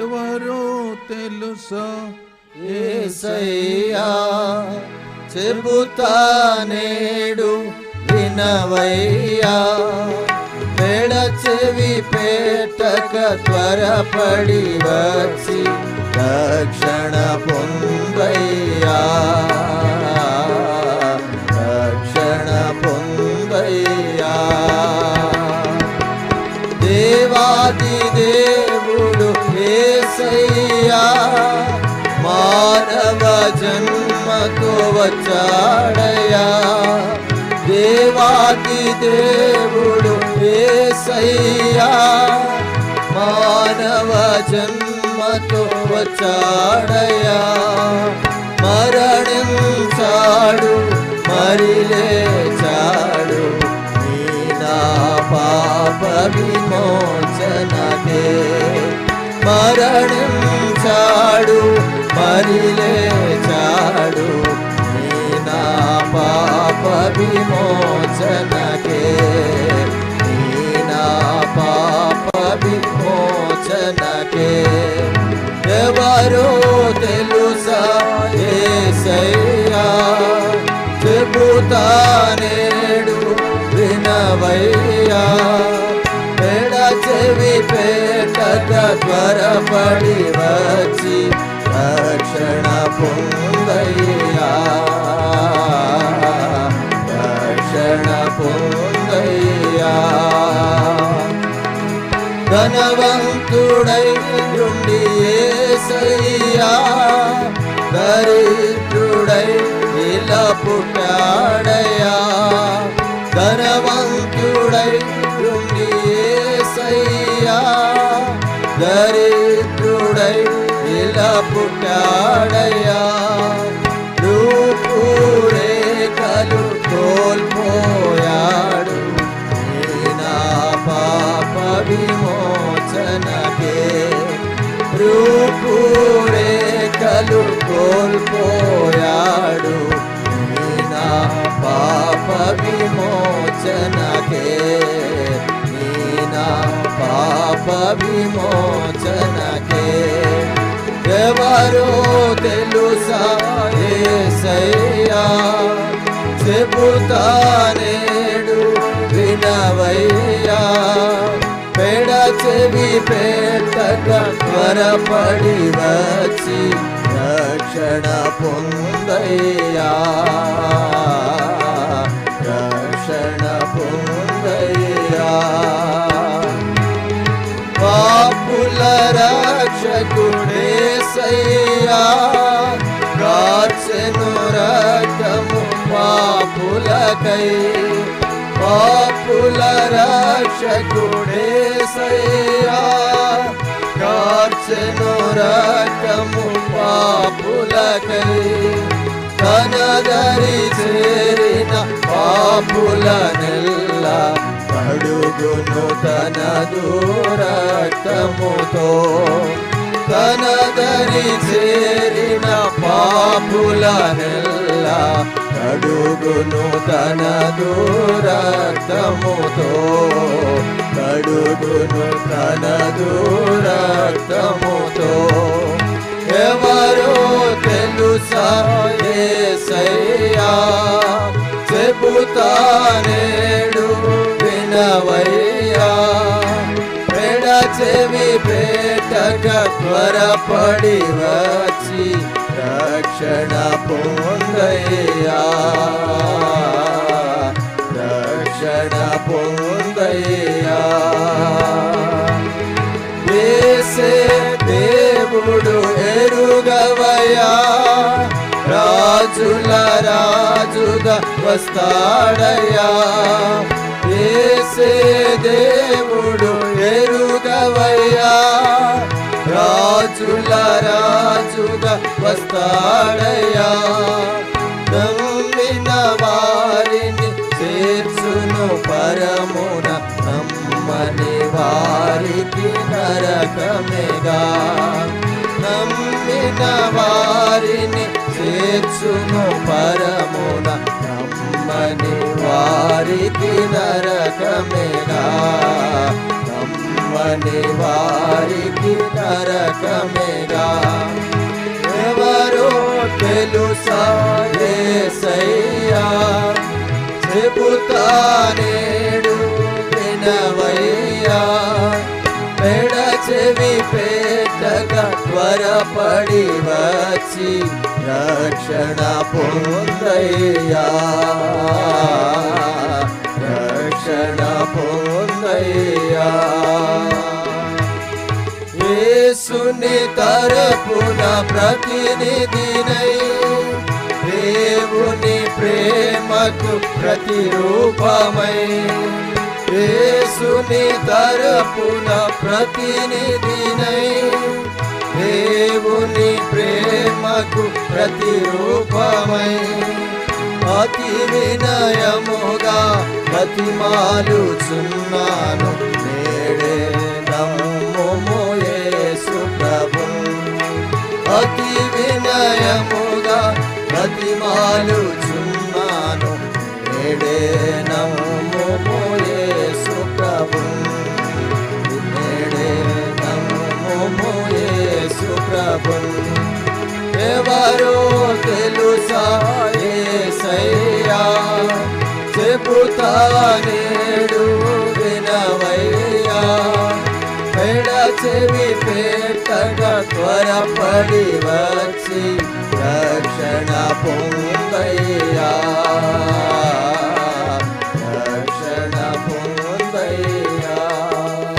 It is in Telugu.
ఎవరో తెలుసా? ఏసయ్యా చెబుతా నేడు వినవయ్యా. పెడ చెవి పేటక త్వరపడి వచ్చి రక్షణ పొందయ్యా. జన్మకు వచ్చాడయా దేవాది దేవుడు ఏసయ్యా. మానవ జన్మతో వచ్చాడయా మరణించాడు మరి లేచాడు. నీ నా పాప విమోచనకే మరణించాడు మరిలేచాడు నీ నా పాప విమోచనకే. నీ నా పాప విమోచనకే. ఎవరో తెలుసా ఏసయ్యా? చెబుతా నేడు వినవయ్యా. పెడ చెవి పేటక త్వరపడి వచ్చి రక్షణ పొందయ్యా రక్షణ ఇలా రూపురేఖలు కోల్పోయాడు. నా పాప విమోచనకే. రూపురేఖలు కోల్పోయాడు. నా పాప విమోచనకే. నా పాప విమోచనకే ఎవరో తెలుసా? ఏసయ్యా చెబుతానేడు వినవయ్యా. పెడ చెవి పెట్టక త్వరపడి వచ్చి రక్షణ పొందయ్యా. రక్షణ పొందయ్యా. పాపుల రక్షకుడే సయ్యా రాచెను రకము పాపులకై పాపుల రక్షకుడే సయ్యా. కార్చెను పాపులకై తనదరి చేరిన పాపుల నెల్ల కడుగును తన దూరక్తముతో తనదరి చేరిన పాపుల నెల్ల కడుగును తన దూరక్తముతో కడుగును తన దూరక్తముతో ఎవరో తెలుసా ఏసయ్యా చెబుతా నేడు వినవయ్యా చెవి పేటక త్వరపడి వచ్చి రక్షణ పొందయ్యా. రక్షణ పొందయ్యా. వేసే దేవుడు ఎరుగవయా రాజుల రాజుగా వస్తాడయా వేసే దేవుడు రాజుల రాజుగా వస్తాడయ్యా. నమ్మిన వారిని చేర్చును పరమున నమ్మని వారికి నరకమేగా. నమ్మిన వారిని చేర్చును పరమున నమ్మని వారికి నరకమేగా. నమ్మని వారికి నరక చెవి పేటగా త్వరపడి వచ్చి రక్షణ పొందయ్యా రక్షణ పొందయ్యా యేసుని తరపున ప్రతినిధినై దేవుని ప్రేమకు ప్రతిరూపమై యేసుని తరపున ప్రతినిధినై దేవుని ప్రేమకు ప్రతిరూపమై అతి వినయముగా బతిమాలుచున్నాను నేడే నమ్ముము యేసు ప్రభు. అతి వినయముగా బతిమాలుచున్నాను నేడే నమ్ముము యేసు ప్రభు ఎవరో తెలుసా ఏసయ్యా చెబుతా నేడు వినవయ్యా పెడ చెవి పెట్టగా త్వరపడి వచ్చి రక్షణ పొందయ్యా